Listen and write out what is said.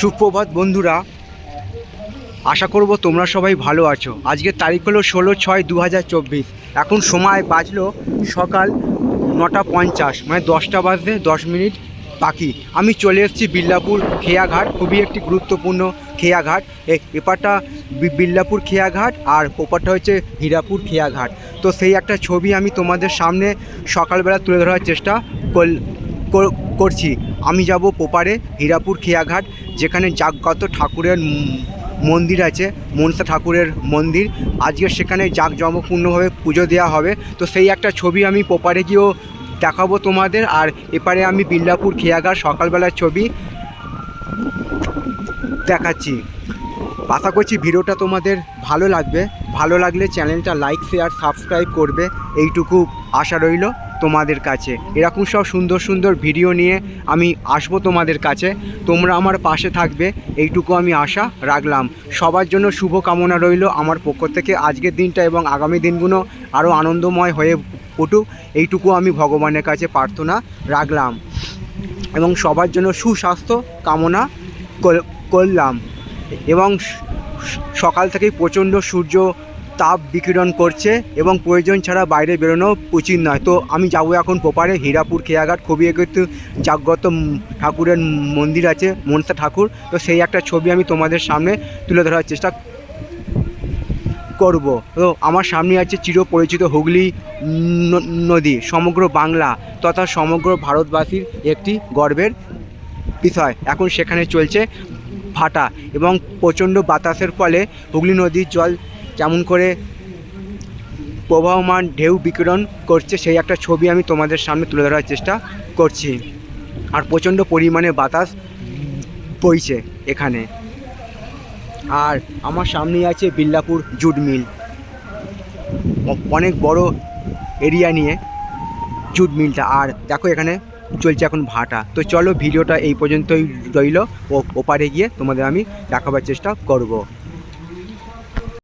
সুপ্রভাত বন্ধুরা, আশা করব তোমরা সবাই ভালো আছো। আজকের তারিখ হলো ষোলো ছয় দু এখন সময় বাজলো সকাল নটা পঞ্চাশ মানে দশটা বাজতে দশ মিনিট বাকি। আমি চলে এসেছি বিল্লাপুর খেয়াঘাট, খুবই একটি গুরুত্বপূর্ণ খেয়াঘাট। এপারটা বিল্লাপুর খেয়াঘাট আর ওপারটা হচ্ছে হীরাপুর খেয়াঘাট। তো সেই একটা ছবি আমি তোমাদের সামনে সকালবেলা তুলে ধরার চেষ্টা করছি। আমি যাব পোপারে হীরাপুর খেয়াঘাট, যেখানে জাগ্রত ঠাকুরের মন্দির আছে, মনসা ঠাকুরের মন্দির। আজকে সেখানে জাঁকজমকপূর্ণভাবে পুজো দেওয়া হবে। তো সেই একটা ছবি আমি পোপারে গিয়েও দেখাবো তোমাদের। আর এপারে আমি বিল্লাপুর খেয়াঘাট সকালবেলার ছবি দেখাচ্ছি। আশা করছি ভিডিওটা তোমাদের ভালো লাগবে। ভালো লাগলে চ্যানেলটা লাইক, শেয়ার, সাবস্ক্রাইব করবে। এইটুকু আশা রইল। তোমাদের কাছে। এরকম সব সুন্দর সুন্দর ভিডিও নিয়ে আমি আসব তোমাদের কাছে। তোমরা আমার পাশে থাকবে। এইটুকু আমি আশা রাখলাম। সবার জন্য শুভ কামনা রইল আমার পক্ষ থেকে। আজকের দিনটা এবং আগামী দিনগুলো আরও আনন্দময় হয়ে উঠুক। এইটুকু আমি ভগবানের কাছে প্রার্থনা রাখলাম। এবং সবার জন্য সুস্বাস্থ্য কামনা করলাম। এবং সকাল থেকেই প্রচণ্ড সূর্য তাপ বিকিরণ করছে এবং প্রয়োজন ছাড়া বাইরে বেরোনো উচিত নয়। তো আমি যাব এখন পোপারে হীরাপুর খেয়াঘাট খুবই একটু জাগ্রত ঠাকুরের মন্দির আছে, মনসা ঠাকুর। তো সেই একটা ছবি আমি তোমাদের সামনে তুলে ধরার চেষ্টা করব। তো আমার সামনে আছে চিরপরিচিত হুগলি নদী, সমগ্র বাংলা তথা সমগ্র ভারতবাসীর একটি গর্বের বিষয়। এখন সেখানে চলছে ভাটা এবং প্রচণ্ড বাতাসের ফলে হুগলি নদীর জল কেমন করে প্রবাহমান ঢেউ বিকিরণ করছে, সেই একটা ছবি আমি তোমাদের সামনে তুলে ধরার চেষ্টা করছি। আর প্রচণ্ড পরিমাণে বাতাস বইছে এখানে। আর আমার সামনেই আছে বিল্লাপুর জুট মিল। অনেক বড় এরিয়া নিয়ে জুট মিলটা। আর দেখো এখানে চলছে এখন ভাটা। তো চলো ভিডিওটা এই পর্যন্তই রইল। ও, ওপারে গিয়ে তোমাদের আমি দেখাবার চেষ্টা করব।